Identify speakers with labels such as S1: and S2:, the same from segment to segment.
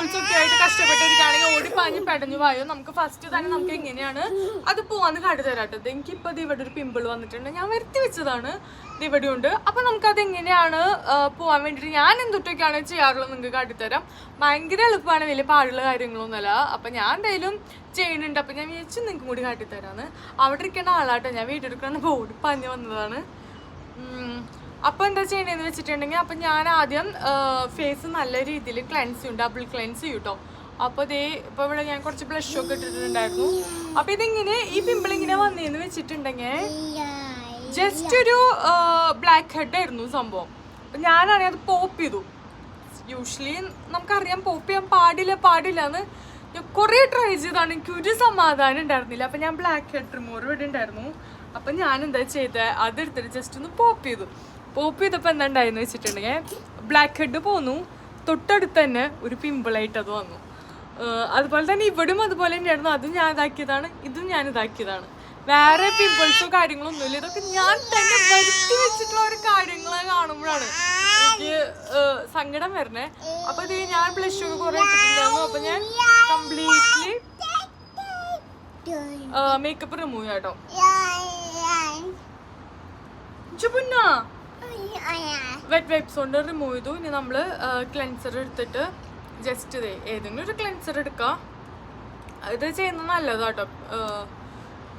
S1: Pimples ഒക്കെ ആയിട്ട് കഷ്ടപ്പെട്ടിരിക്കുകയാണെങ്കിൽ ഓടി പാഞ്ഞ് പെടഞ്ഞു പോയോ നമുക്ക് ഫസ്റ്റ് തന്നെ നമുക്ക് എങ്ങനെയാണ് അത് പോവാന്ന് കാട്ടിത്തരാട്ടത് എനിക്കിപ്പോൾ ഇവിടെ ഒരു പിമ്പിൾ വന്നിട്ടുണ്ട്. ഞാൻ വരുത്തി വെച്ചതാണ്. ഇവിടെ ഉണ്ട് അപ്പം നമുക്കത് എങ്ങനെയാണ് പോകാൻ വേണ്ടിയിട്ട് ഞാൻ എന്തൊട്ടൊക്കെയാണ് ചെയ്യാറുള്ളത് നിങ്ങൾക്ക് കാട്ടിത്തരാം ഭയങ്കര എളുപ്പമാണ്. വലിയ പാടുള്ള കാര്യങ്ങളൊന്നുമല്ല. അപ്പം ഞാൻ എന്തായാലും ചെയ്യുന്നുണ്ട്. അപ്പം ഞാൻ വിചാരിച്ചു നിങ്ങൾക്ക് കൂടി കാട്ടിത്തരാന്ന് അവിടെ ഇരിക്കേണ്ട ആളാട്ടോ. ഞാൻ വീട്ടിൽ എടുക്കുന്ന ഓടി പാഞ്ഞ് വന്നതാണ്. അപ്പൊ എന്താ ചെയ്യണേന്ന് വെച്ചിട്ടുണ്ടെങ്കിൽ അപ്പൊ ഞാൻ ആദ്യം ഫേസ് നല്ല രീതിയിൽ ക്ലെൻസ് ചെയ്യും ഡബിൾ ക്ലെൻസ് ചെയ്യും കേട്ടോ അപ്പൊ ഇതേ ഇപ്പൊ ഇവിടെ ഞാൻ കുറച്ച് ബ്ലഷ് ഒക്കെ ഇട്ടിട്ടുണ്ടായിരുന്നു. അപ്പൊ ഇതിങ്ങനെ ഈ പിമ്പിൾ ഇങ്ങനെ വന്നേന്ന് വെച്ചിട്ടുണ്ടെങ്കിൽ ജസ്റ്റ് ഒരു ബ്ലാക്ക് ഹെഡ് ആയിരുന്നു സംഭവം. ഞാനാണെങ്കിൽ അത് പോപ്പ് ചെയ്തു. യൂഷ്വലി നമുക്കറിയാം പോപ്പ് ചെയ്യാൻ പാടില്ല പാടില്ല എന്ന്. ഞാൻ കുറേ ട്രൈ ചെയ്താണ് എനിക്ക് ഒരു സമാധാനം ഉണ്ടായിരുന്നില്ല. അപ്പം ഞാൻ ബ്ലാക്ക് ഹെഡ് റിമൂവർ ഇവിടെ ഉണ്ടായിരുന്നു. അപ്പം ഞാൻ എന്താ ചെയ്തത് അതെടുത്തിട്ട് ജസ്റ്റ് ഒന്ന് പോപ്പ് ചെയ്തു. പോപ്പ് ചെയ്തപ്പോൾ എന്താ ഉണ്ടായെന്ന് വെച്ചിട്ടുണ്ടെങ്കിൽ ബ്ലാക്ക് ഹെഡ് പോന്നു. തൊട്ടടുത്ത് തന്നെ ഒരു പിമ്പിളായിട്ട് അത് വന്നു. അതുപോലെ തന്നെ ഇവിടും അതുപോലെ തന്നെയായിരുന്നു. അതും ഞാൻ ഇതാക്കിയതാണ്. ഇതും ഞാൻ ഇതാക്കിയതാണ്. വേറെ പിമ്പിൾസോ കാര്യങ്ങളോ ഒന്നുമില്ല ഇതൊക്കെ ഞാൻ തന്നെ വരുത്തി വെച്ചിട്ടുള്ള ഒരു കാര്യങ്ങൾ കാണുമ്പോഴാണ് എനിക്ക് സങ്കടം വരണേ. അപ്പൊ ഇത് ഞാൻ പ്ലസ് ടു കുറെ ഇട്ടിട്ടുണ്ടായിരുന്നു. അപ്പൊ ഞാൻ കംപ്ലീറ്റ്ലി മേക്കപ്പ് റിമൂവ് ചെയ്യാട്ടോ വെറ്റ് വൈപ്സ് കൊണ്ട് റിമൂവ് ചെയ്തു. ഇനി നമ്മൾ ക്ലെൻസർ എടുത്തിട്ട് ജസ്റ്റ് ഇതേ ഏതെങ്കിലും ഒരു ക്ലെൻസർ എടുക്കാം. ഇത് ചെയ്യുന്നത് നല്ലതാട്ടോ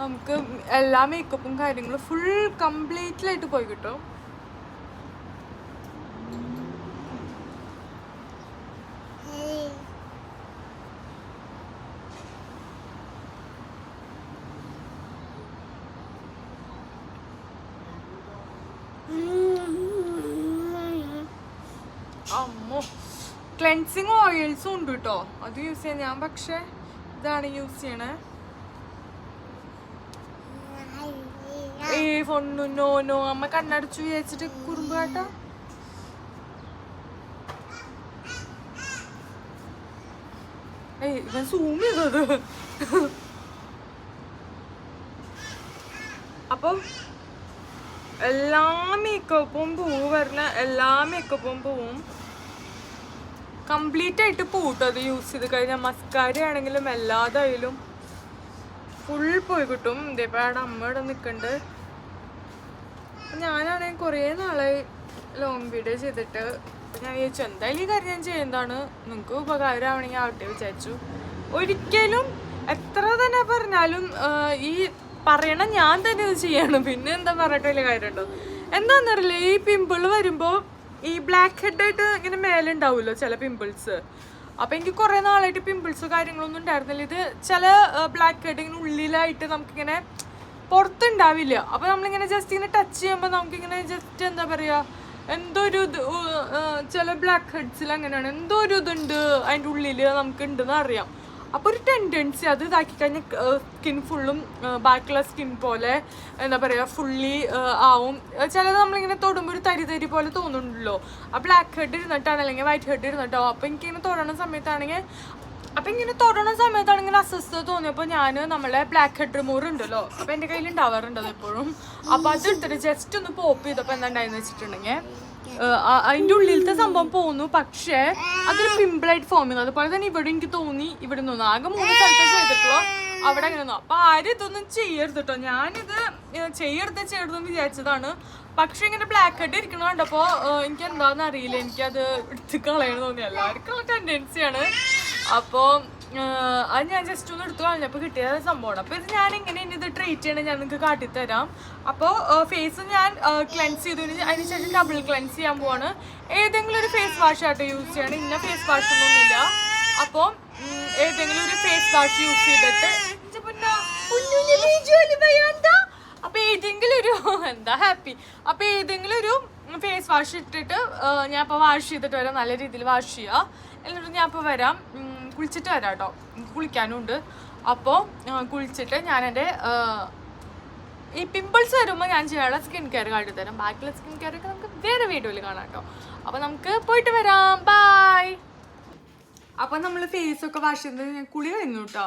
S1: നമുക്ക് എല്ലാ മേക്കപ്പും കാര്യങ്ങളും ഫുൾ കംപ്ലീറ്റ്ലായിട്ട് പോയി കിട്ടും. ക്ലെൻസിങ് ഓയിൽസും ഉണ്ട് കേട്ടോ അത് യൂസ് ചെയ്യാൻ ഞാൻ പക്ഷേ ഇതാണ് യൂസ് ചെയ്യണേ. ഏ പൊണ്ണു നോ നോ അമ്മ കണ്ണടച്ചു വിചാരിച്ചിട്ട് കുറുമ്പ് കേട്ടോ. ഏയ് ഇവൻ സൂം ചെയ്തത്. അപ്പം എല്ലാ മേക്കപ്പും പോവും വരുന്ന എല്ലാ മേക്കപ്പും പൂവും. കംപ്ലീറ്റ് ആയിട്ട് പോട്ടോ. അത് യൂസ് ചെയ്ത് കഴിഞ്ഞാൽ മസ്കാര ആണെങ്കിലും എല്ലാതായാലും ഫുൾ പോയി കിട്ടും. ഇതേപോലെ അവിടെ അമ്മ ഇവിടെ നിൽക്കുന്നുണ്ട് ഞാനാണെങ്കിൽ കുറേ നാളായി ലോങ് വീഡിയോ ചെയ്തിട്ട്. ഞാൻ വിചാരിച്ചു എന്തായാലും ഈ കാര്യം ഞാൻ ചെയ്യുന്നതാണ്. നിങ്ങൾക്ക് ഉപകാരമാവണമെങ്കിൽ ആവട്ടെ വിചാരിച്ചു. ഒരിക്കലും എത്ര തന്നെ പറഞ്ഞാലും ഈ പറയണ ഞാൻ തന്നെ ഇത് ചെയ്യണം. പിന്നെ എന്താ പറഞ്ഞിട്ട് വലിയ കാര്യമുണ്ടോ? എന്താണെന്നറിയില്ല ഈ പിമ്പിൾ വരുമ്പോൾ ഈ ബ്ലാക്ക് ഹെഡ് ആയിട്ട് ഇങ്ങനെ മേലെ ഉണ്ടാവുമല്ലോ ചില പിമ്പിൾസ് അപ്പൊ എനിക്ക് കുറെ നാളായിട്ട് പിമ്പിൾസ് കാര്യങ്ങളൊന്നും ഉണ്ടായിരുന്നില്ല. ഇത് ചില ബ്ലാക്ക് ഹെഡ് ഇങ്ങനെ ഉള്ളിലായിട്ട് നമുക്കിങ്ങനെ പുറത്തുണ്ടാവില്ല. അപ്പൊ നമ്മളിങ്ങനെ ജസ്റ്റ് ഇങ്ങനെ ടച്ച് ചെയ്യുമ്പോൾ നമുക്കിങ്ങനെ ജസ്റ്റ് എന്താ പറയാ എന്തോ ഒരു ഇത് ചില ബ്ലാക്ക് ഹെഡ്സിൽ അങ്ങനെയാണ്. എന്തോ ഒരു ഇതുണ്ട് അതിന്റെ ഉള്ളിൽ നമുക്ക് ഉണ്ടെന്ന് അറിയാം. അപ്പോൾ ഒരു ടെൻഡൻസി അത് ഇതാക്കി കഴിഞ്ഞാൽ സ്കിൻ ഫുള്ളും ബാക്കിയുള്ള സ്കിൻ പോലെ എന്താ പറയുക ഫുള്ളി ആവും. ചിലത് നമ്മളിങ്ങനെ തൊടുമ്പോൾ ഒരു തരി തരി പോലെ തോന്നുന്നുണ്ടല്ലോ. ആ ബ്ലാക്ക് ഹെഡ് ഇരുന്നിട്ടാണ് അല്ലെങ്കിൽ വൈറ്റ് ഹെഡ് ഇരുന്നിട്ടാവും അപ്പോൾ എനിക്കിങ്ങനെ തൊടണ സമയത്താണെങ്കിൽ അപ്പം ഇങ്ങനെ തൊടണ സമയത്താണ് ഇങ്ങനെ അസ്വസ്ഥത തോന്നിയപ്പോൾ ഞാൻ നമ്മളെ ബ്ലാക്ക് ഹെഡ് റിമൂവർ ഉണ്ടല്ലോ. അപ്പം എന്റെ കയ്യിൽ ഉണ്ടാവാറുണ്ട് അത് എപ്പോഴും അപ്പോൾ അത് എടുത്തിട്ട് ജസ്റ്റ് ഒന്ന് പോപ്പ് ചെയ്തപ്പോൾ എന്താ ഉണ്ടായെന്ന് വെച്ചിട്ടുണ്ടെങ്കിൽ അതിന്റെ ഉള്ളിലത്തെ സംഭവം പോന്നു. പക്ഷേ അതൊരു പിമ്പിളായിട്ട് ഫോം ചെയ്യുന്നു അതുപോലെ തന്നെ ഇവിടെ എനിക്ക് തോന്നി. ഇവിടെ നിന്ന്. ആകെ മൂന്ന് സ്ഥലത്ത് ചെയ്തിട്ടുള്ളൂ. അവിടെ അങ്ങനെ നിന്നു. അപ്പൊ ആരും ഇതൊന്നും ചെയ്യരുത് കേട്ടോ ഞാനിത് ചെയ്യരുത് ചെയ്യരുതെന്ന് വിചാരിച്ചതാണ്. പക്ഷെ ഇങ്ങനെ ബ്ലാക്ക് ഹെഡ് ഇരിക്കണ കണ്ടപ്പോ എനിക്ക് എന്താന്ന് അറിയില്ല. എനിക്കത് എടുത്ത് കളയണമെന്ന് തോന്നി. എല്ലാവർക്കും ടെൻഡൻസിയാണ് അപ്പോ ഏഹ് അത് ഞാൻ ജസ്റ്റ് ഒന്ന് എടുത്തു കളഞ്ഞപ്പോൾ കിട്ടിയ സംഭവമാണ്. അപ്പോൾ ഇത് ഞാൻ എങ്ങനെ ഇനി ഇത് ട്രീറ്റ് ചെയ്യണം ഞാൻ നിങ്ങൾക്ക് കാട്ടിത്തരാം. അപ്പോൾ ഫേസ് ഞാൻ ക്ലെൻസ് ചെയ്തു. അതിന് ശേഷം ഡബിൾ ക്ലെൻസ് ചെയ്യാൻ പോവാണ്. ഏതെങ്കിലും ഒരു ഫേസ് വാഷ് ആയിട്ട് യൂസ് ചെയ്യണം. ഇന്ന ഫേസ് വാഷ് ഒന്നുമില്ല. അപ്പോൾ ഏതെങ്കിലും ഒരു ഫേസ് വാഷ് യൂസ് ചെയ്തിട്ട് അപ്പോൾ ഏതെങ്കിലും ഒരു എന്താ ഹാപ്പി അപ്പൊ ഏതെങ്കിലും ഒരു ഫേസ് വാഷ് ഇട്ടിട്ട് ഞാൻ ഇപ്പോൾ വാഷ് ചെയ്തിട്ട് വരാം. നല്ല രീതിയിൽ വാഷ് ചെയ്യുക എന്നിട്ട് ഞാൻ ഇപ്പോൾ വരാം കുളിച്ചിട്ട് വരാം കേട്ടോ. എനിക്ക് കുളിക്കാനും ഉണ്ട്. അപ്പോൾ കുളിച്ചിട്ട് ഞാൻ എന്റെ ഈ പിമ്പിൾസ് വരുമ്പോൾ ഞാൻ ചെയ്യാനുള്ള സ്കിൻ കെയർ കാട്ടി തരാം. ബാക്കിയുള്ള സ്കിൻ കെയർ ഒക്കെ നമുക്ക് വേറെ വീഡിയോയിൽ കാണാം കേട്ടോ. അപ്പോൾ നമുക്ക് പോയിട്ട് വരാം. ബായ് അപ്പോൾ നമ്മൾ ഫേസ് ഒക്കെ വാഷ് ചെയ്തത് ഞാൻ കുളി കഴിഞ്ഞു കേട്ടോ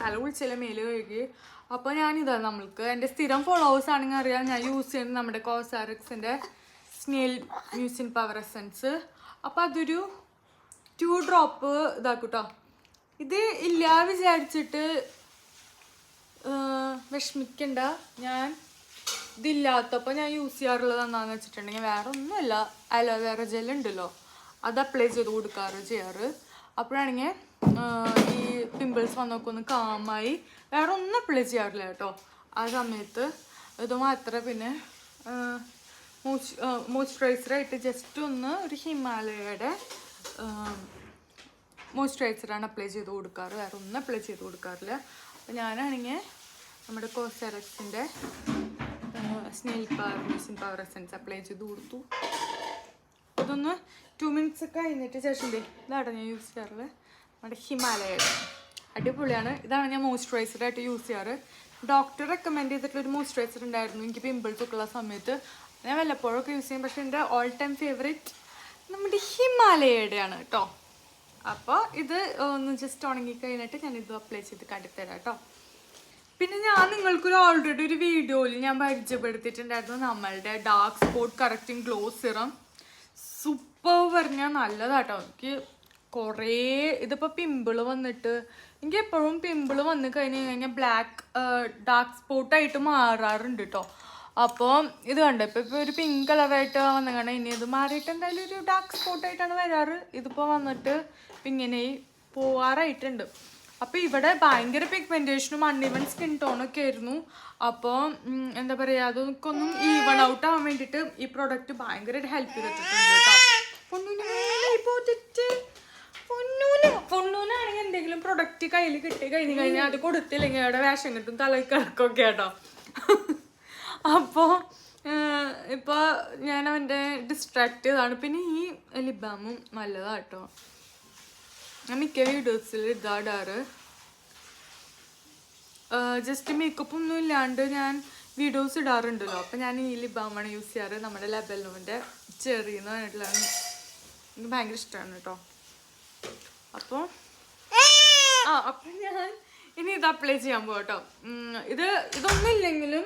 S1: തല കുളിച്ചില്ല മേൽ കഴുകി. അപ്പോൾ ഞാനിതാ നമ്മൾക്ക് എന്റെ സ്ഥിരം ഫോളോവേഴ്സ് ആണെങ്കിൽ അറിയാം. ഞാൻ യൂസ് ചെയ്യുന്നത് നമ്മുടെ കോസാറിക്സിന്റെ സ്നേൽ മ്യൂസിൻ പവർ എസൻസ് അപ്പോൾ അതൊരു ടു ഡ്രോപ്പ് ഇതാക്കൂട്ടോ. ഇത് ഇല്ല വിചാരിച്ചിട്ട് വിഷമിക്കണ്ട. ഞാൻ ഇതില്ലാത്തപ്പോൾ ഞാൻ യൂസ് ചെയ്യാറുള്ളത് എന്താണെന്ന് വെച്ചിട്ടുണ്ടെങ്കിൽ വേറെ ഒന്നുമല്ല അലോവേറ ജെൽ ഉണ്ടല്ലോ. അത് അപ്ലൈ ചെയ്ത് കൊടുക്കാറ് ചെയ്യാറ്. അപ്പോഴാണെങ്കിൽ ഈ പിമ്പിൾസ് വന്നൊക്കെ ഒന്ന് കാമായി വേറെ ഒന്നും അപ്ലൈ ചെയ്യാറില്ല കേട്ടോ. ആ സമയത്ത്. ഇത് മാത്രമേ പിന്നെ മോയ്സ്ചറൈസറായിട്ട് ജസ്റ്റ് ഒന്ന് ഒരു ഹിമാലയയുടെ മോയ്സ്ചറൈസറാണ് അപ്ലൈ ചെയ്ത് കൊടുക്കാറ്. വേറെ ഒന്നും അപ്ലൈ ചെയ്ത് കൊടുക്കാറില്ല. അപ്പോൾ ഞാനാണെങ്കിൽ നമ്മുടെ കോസെറക്സിന്റെ snail power mucin power essence apply ചെയ്ത് കൊടുത്തു. അതൊന്ന് ടു മിനിറ്റ്സ് ഒക്കെ കഴിഞ്ഞിട്ട് ശേഷം ഇതാണ് ഞാൻ യൂസ് ചെയ്യാറുള്ളത് നമ്മുടെ ഹിമാലയ അടിപൊളിയാണ്. ഇതാണ് ഞാൻ മോയ്സ്ചറൈസറായിട്ട് യൂസ് ചെയ്യാറ്. ഡോക്ടർ റെക്കമെൻഡ് ചെയ്തിട്ടുള്ള ഒരു മോയ്സ്ചറൈസർ ഉണ്ടായിരുന്നു. എനിക്ക് പിമ്പിൾസ് ഒക്കെ ഉള്ള സമയത്ത്. ഞാൻ വല്ലപ്പോഴൊക്കെ യൂസ് ചെയ്യും. പക്ഷേ എന്റെ ഓൾ ടൈം ഫേവറേറ്റ് നമ്മുടെ ഹിമാലയയുടെയാണ് കേട്ടോ. അപ്പോൾ ഇത് ഒന്ന് ജസ്റ്റ് ഉണങ്ങി കഴിഞ്ഞിട്ട് ഞാൻ ഇത് അപ്ലൈ ചെയ്ത് കാട്ടിത്തരാം കേട്ടോ. പിന്നെ ഞാൻ നിങ്ങൾക്കൊരു ഓൾറെഡി ഒരു വീഡിയോയിൽ ഞാൻ പരിചയപ്പെടുത്തിയിട്ടുണ്ടായിരുന്നു നമ്മളുടെ dark spot correcting glow serum super പറഞ്ഞാൽ നല്ലതാട്ടോ എനിക്ക് കുറേ ഇതിപ്പോൾ പിമ്പിൾ വന്നിട്ട് എനിക്ക് എപ്പോഴും പിമ്പിൾ വന്നു കഴിഞ്ഞ് കഴിഞ്ഞാൽ ബ്ലാക്ക് ഡാർക്ക് സ്പോട്ടായിട്ട് മാറാറുണ്ട് കേട്ടോ. അപ്പോൾ ഇത് കണ്ടോ? ഇപ്പോൾ ഇപ്പോൾ ഒരു പിങ്ക് കളറായിട്ട് വന്നു. ഇനി ഇത് മാറിയിട്ട് എന്തായാലും ഒരു ഡാർക്ക് സ്പോട്ടായിട്ടാണ് വരാറ്. ഇതിപ്പോൾ വന്നിട്ട് ഇപ്പം ഇങ്ങനെ പോവാറായിട്ടുണ്ട്. അപ്പോൾ ഇവിടെ ഭയങ്കര പിഗ്മെന്റേഷനും അൺഇവൺ സ്കിൻ ടോണൊക്കെ ആയിരുന്നു. അപ്പോൾ എന്താ പറയുക അതൊക്കൊന്നും ഈവൺ ഔട്ട് ആവാൻ വേണ്ടിയിട്ട് ഈ പ്രോഡക്റ്റ് ഭയങ്കരമായിട്ട് ഹെൽപ്പ് ചെയ്തിട്ടുണ്ട് എന്തെങ്കിലും പ്രൊഡക്റ്റ് കയ്യിൽ കിട്ടി കഴിഞ്ഞ് കഴിഞ്ഞാൽ അത് കൊടുത്തില്ലെങ്കിൽ അവിടെ വേഷം കിട്ടും തലക്കിളക്കൊക്കെ കേട്ടോ അപ്പോൾ ഇപ്പോൾ ഞാൻ അവന്റെ ഡിസ്ട്രാക്ട് ചെയ്താണ്. പിന്നെ ഈ ലിബാമും നല്ലതാട്ടോ. ഞാൻ മിക്ക വീഡിയോസിൽ ഇതാടാറ് ജസ്റ്റ് മേക്കപ്പ് ഒന്നും ഇല്ലാണ്ട് ഞാൻ വീഡിയോസ് ഇടാറുണ്ടല്ലോ. അപ്പം ഞാൻ ഈ ലിബാമാണ് യൂസ് ചെയ്യാറ്. നമ്മുടെ ലെബലോന്റെ ചെറിയ എന്ന് എനിക്ക് ഭയങ്കര ഇഷ്ടമാണ് കേട്ടോ അപ്പോൾ ആ അപ്പം ഞാൻ ഇനി ഇത് അപ്ലൈ ചെയ്യാൻ പോകട്ടോ ഇത് ഇതൊന്നും ഇല്ലെങ്കിലും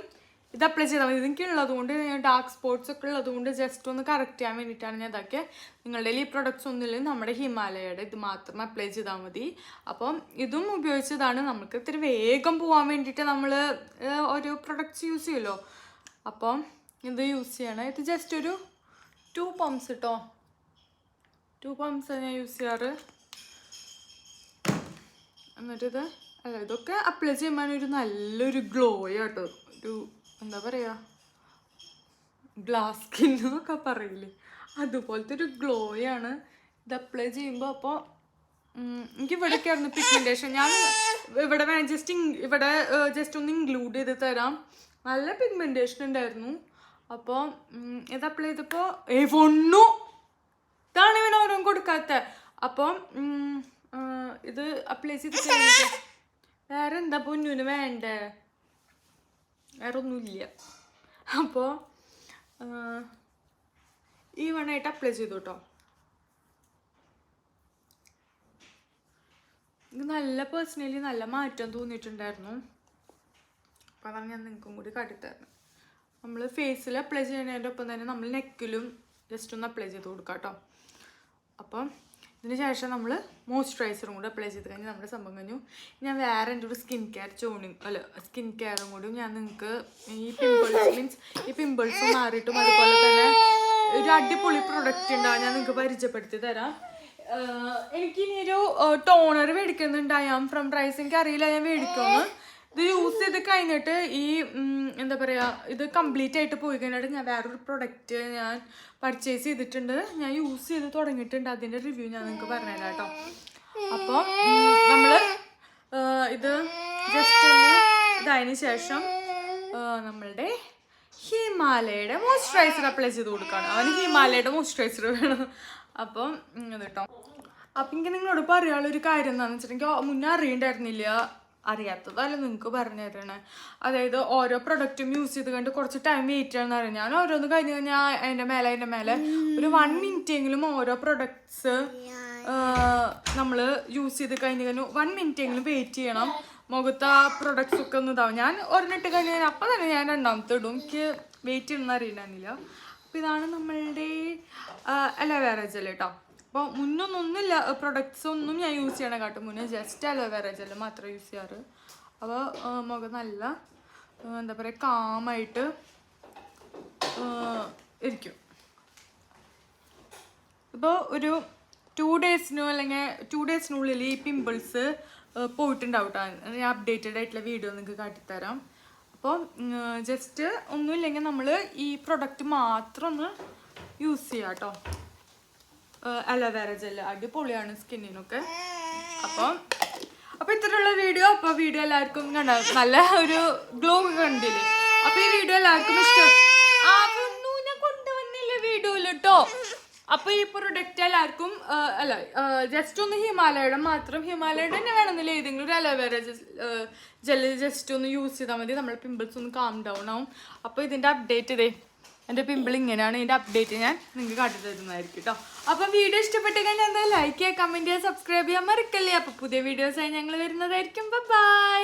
S1: ഇത് അപ്ലൈ ചെയ്താൽ മതി. എനിക്ക് ഉള്ളത് കൊണ്ട് ഡാർക്ക് സ്പോട്ട്സ് ഒക്കെ ഉള്ളത് കൊണ്ട് ജസ്റ്റ് ഒന്ന് കറക്റ്റ് ചെയ്യാൻ വേണ്ടിയിട്ടാണ് ഞാൻ ഇതൊക്കെ നിങ്ങളുടെ ഈ പ്രൊഡക്ട്സ് ഒന്നുമില്ലെങ്കിൽ നമ്മുടെ ഹിമാലയയുടെ ഇത് മാത്രം അപ്ലൈ ചെയ്താൽ മതി. അപ്പം ഇതും ഉപയോഗിച്ചതാണ് നമുക്ക് ഇത്തിരി വേഗം പോകാൻ വേണ്ടിയിട്ട് നമ്മൾ ഒരു പ്രൊഡക്ട്സ് യൂസ് ചെയ്യുമല്ലോ. അപ്പം ഇത് യൂസ് ചെയ്യണം. ഇത് ജസ്റ്റ് ഒരു ടു പംപ്സ് കേട്ടോ ടു പംപ്സ് ഞാൻ യൂസ് ചെയ്യാറ്. എന്നിട്ടിത് അല്ല ഇതൊക്കെ അപ്ലൈ ചെയ്യുമ്പോൾ ഒരു നല്ലൊരു ഗ്ലോ കേട്ടോ ഒരു എന്താ പറയുക ഗ്ലാസ് സ്കിൻ എന്നൊക്കെ പറയില്ലേ? അതുപോലത്തെ ഒരു ഗ്ലോ ആണ് ഇത് അപ്ലൈ ചെയ്യുമ്പോൾ അപ്പോൾ എനിക്ക് ഇവിടേക്കായിരുന്നു പിഗ്മെന്റേഷൻ ഞാൻ ഇവിടെ ജസ്റ്റ് ഇവിടെ ജസ്റ്റ് ഒന്ന് ഇൻക്ലൂഡ് ചെയ്ത് തരാം. നല്ല പിഗ്മെന്റേഷൻ ഉണ്ടായിരുന്നു. അപ്പോൾ ഇത് അപ്ലൈ ചെയ്തപ്പോൾ ഏ വണ്ണു ഇതാണ് ഇവൻ ഓരോ കൊടുക്കാത്ത. അപ്പോൾ ഇത് അപ്ലൈ ചെയ്ത് വേറെ എന്താ പൊന്നുവിന് വേണ്ടേ? വേറെ ഒന്നുമില്ല അപ്പോൾ ഈ വണ്ണായിട്ട് അപ്ലൈ ചെയ്തു കേട്ടോ എനിക്ക് നല്ല പേഴ്സണലി നല്ല മാറ്റം തോന്നിയിട്ടുണ്ടായിരുന്നു. അപ്പോൾ അതാണ് ഞാൻ നിങ്ങൾക്കും കൂടി കാട്ടിത്തരുന്നത് നമ്മൾ ഫേസിൽ അപ്ലൈ ചെയ്യുന്നതിന്റെ ഒപ്പം തന്നെ നമ്മൾ നെക്കിലും ജസ്റ്റ് ഒന്ന് അപ്ലൈ ചെയ്ത് കൊടുക്കാം കേട്ടോ അപ്പം ഇതിന് നമ്മൾ മോയ്സ്ചറൈസറും കൂടെ അപ്ലൈ ചെയ്ത് കഴിഞ്ഞാൽ നമ്മുടെ സംഭവം കഴിഞ്ഞു. ഞാൻ വേറെ എന്റെ ഒരു സ്കിൻ കെയർ ചോണിങ് അല്ല സ്കിൻ കെയറും കൂടി ഞാൻ നിങ്ങൾക്ക് ഈ പിമ്പിൾസ് മീൻസ് ഈ പിമ്പിൾസ് മാറിയിട്ടും അതുപോലെ തന്നെ ഒരു അടിപൊളി പ്രൊഡക്റ്റ് ഉണ്ടാവും ഞാൻ നിങ്ങൾക്ക് പരിചയപ്പെടുത്തി തരാം. എനിക്കിനി ഒരു ടോണർ മേടിക്കുന്നുണ്ടായാം ഫ്രം പ്രൈസ് എനിക്ക് അറിയില്ല ഞാൻ മേടിക്കുമെന്ന് ഇത് യൂസ് ചെയ്ത് കഴിഞ്ഞിട്ട് ഈ എന്താ പറയുക ഇത് കംപ്ലീറ്റ് ആയിട്ട് പോയി കഴിഞ്ഞിട്ട് ഞാൻ വേറൊരു പ്രൊഡക്റ്റ് ഞാൻ പർച്ചേസ് ചെയ്തിട്ടുണ്ട്. ഞാൻ യൂസ് ചെയ്ത് തുടങ്ങിയിട്ടുണ്ട്. അതിന്റെ റിവ്യൂ ഞാൻ നിങ്ങൾക്ക് പറഞ്ഞുതരാം കേട്ടോ. അപ്പോൾ നമ്മൾ ഇത് ജസ്റ്റ് ഒന്ന് ഇതായതിനു ശേഷം നമ്മളുടെ ഹിമാലയയുടെ മോയ്സ്ചറൈസർ അപ്ലൈ ചെയ്ത് കൊടുക്കുകയാണ് അവന് ഹിമാലയയുടെ മോയ്സ്ചറൈസർ വേണം. അപ്പം ഇങ്ങനെ കേട്ടോ അപ്പം എനിക്ക് നിങ്ങളോട് പറയാനുള്ള ഒരു കാര്യം എന്താണെന്ന് വെച്ചിട്ടുണ്ടെങ്കിൽ മുന്നേ അറിയണ്ടായിരുന്നില്ല. അറിയാത്തതല്ല നിങ്ങൾക്ക് പറഞ്ഞു തരണേ? അതായത് ഓരോ പ്രൊഡക്റ്റും യൂസ് ചെയ്ത് കണ്ട് കുറച്ച് ടൈം വെയിറ്റ് ചെയ്യണമെന്ന് അറിയാം. ഞാൻ ഓരോന്ന് കഴിഞ്ഞ് കഴിഞ്ഞാൽ അതിന്റെ മേലെ അതിന്റെ മേലെ ഒരു വൺ മിനിറ്റ് എങ്കിലും ഓരോ പ്രൊഡക്ട്സ് നമ്മൾ യൂസ് ചെയ്ത് കഴിഞ്ഞ് കഴിഞ്ഞാൽ വൺ മിനിറ്റ് എങ്കിലും വെയിറ്റ് ചെയ്യണം. മുഖത്ത് ആ പ്രൊഡക്ട്സ് ഒക്കെ ഒന്ന് ഇതാവും. ഞാൻ ഒരെണ്ണിട്ട് കഴിഞ്ഞാൽ അപ്പം തന്നെ ഞാൻ രണ്ടാമത്തെ ഇടും. എനിക്ക് വെയിറ്റ് ചെയ്യണമെന്ന് അറിയില്ല അപ്പോൾ ഇതാണ് നമ്മളുടെ അലോവേറ ജെൽ കേട്ടോ അപ്പോൾ മുന്നൊന്നും ഒന്നുമില്ല. പ്രൊഡക്ട്സ് ഒന്നും ഞാൻ യൂസ് ചെയ്യണ കാട്ടും. മുന്നേ ജസ്റ്റ് അലോവേറ ജെല്ല് മാത്രമേ യൂസ് ചെയ്യാറ്. അപ്പോൾ മുഖം നല്ല എന്താ പറയുക കാമായിട്ട് ഇരിക്കും. ഇപ്പോൾ ഒരു ടു ഡേയ്സിനോ അല്ലെങ്കിൽ ടു ഡേയ്സിനുള്ളിൽ ഈ പിമ്പിൾസ് പോയിട്ടുണ്ടാവും ട്ടോ. ഞാൻ അപ്ഡേറ്റഡ് ആയിട്ടുള്ള വീഡിയോ നിങ്ങൾക്ക് കാട്ടിത്തരാം. അപ്പോൾ ജസ്റ്റ് ഒന്നുമില്ലെങ്കിൽ നമ്മൾ ഈ പ്രൊഡക്റ്റ് മാത്രം ഒന്ന് യൂസ് ചെയ്യാം കേട്ടോ അലോവേറ ജെല്ല് അടിപൊളിയാണ് സ്കിന്നിനൊക്കെ അപ്പം അപ്പോൾ ഇത്തരമുള്ള വീഡിയോ അപ്പോൾ വീഡിയോ എല്ലാവർക്കും കണ്ട നല്ല ഒരു ഗ്ലോ കണ്ടില്ലേ? അപ്പോൾ ഈ വീഡിയോ എല്ലാവർക്കും ഇഷ്ടം. ആ ഒന്നും ഞാൻ കൊണ്ടുവന്നില്ല വീഡിയോയിൽ കേട്ടോ അപ്പൊ ഈ പ്രൊഡക്റ്റ് എല്ലാവർക്കും അല്ല ജസ്റ്റ് ഒന്ന് ഹിമാലയുടെ മാത്രം ഹിമാലയുടെ തന്നെ വേണമെന്നില്ല. ഏതെങ്കിലും ഒരു അലോവേറ ജെല്ല് ജസ്റ്റ് ഒന്ന് യൂസ് ചെയ്താൽ മതി. നമ്മുടെ പിമ്പിൾസ് ഒന്ന് കാം ഡൗൺ ആവും. അപ്പോൾ ഇതിന്റെ അപ്ഡേറ്റ് ഇതേ. എന്റെ പിമ്പിൾ ഇങ്ങനെയാണ്. ഇതിന്റെ അപ്ഡേറ്റ് ഞാൻ നിങ്ങൾക്ക് കാട്ടി തരുന്നതായിരിക്കും കേട്ടോ അപ്പം വീഡിയോ ഇഷ്ടപ്പെട്ട് കഴിഞ്ഞാൽ എന്താ ലൈക്ക് ചെയ്യുക കമന്റ് ചെയ്യുക സബ്സ്ക്രൈബ് ചെയ്യാൻ മറക്കല്ലേ? അപ്പോൾ പുതിയ വീഡിയോസായി ഞങ്ങൾ വരുന്നതായിരിക്കും. ബൈ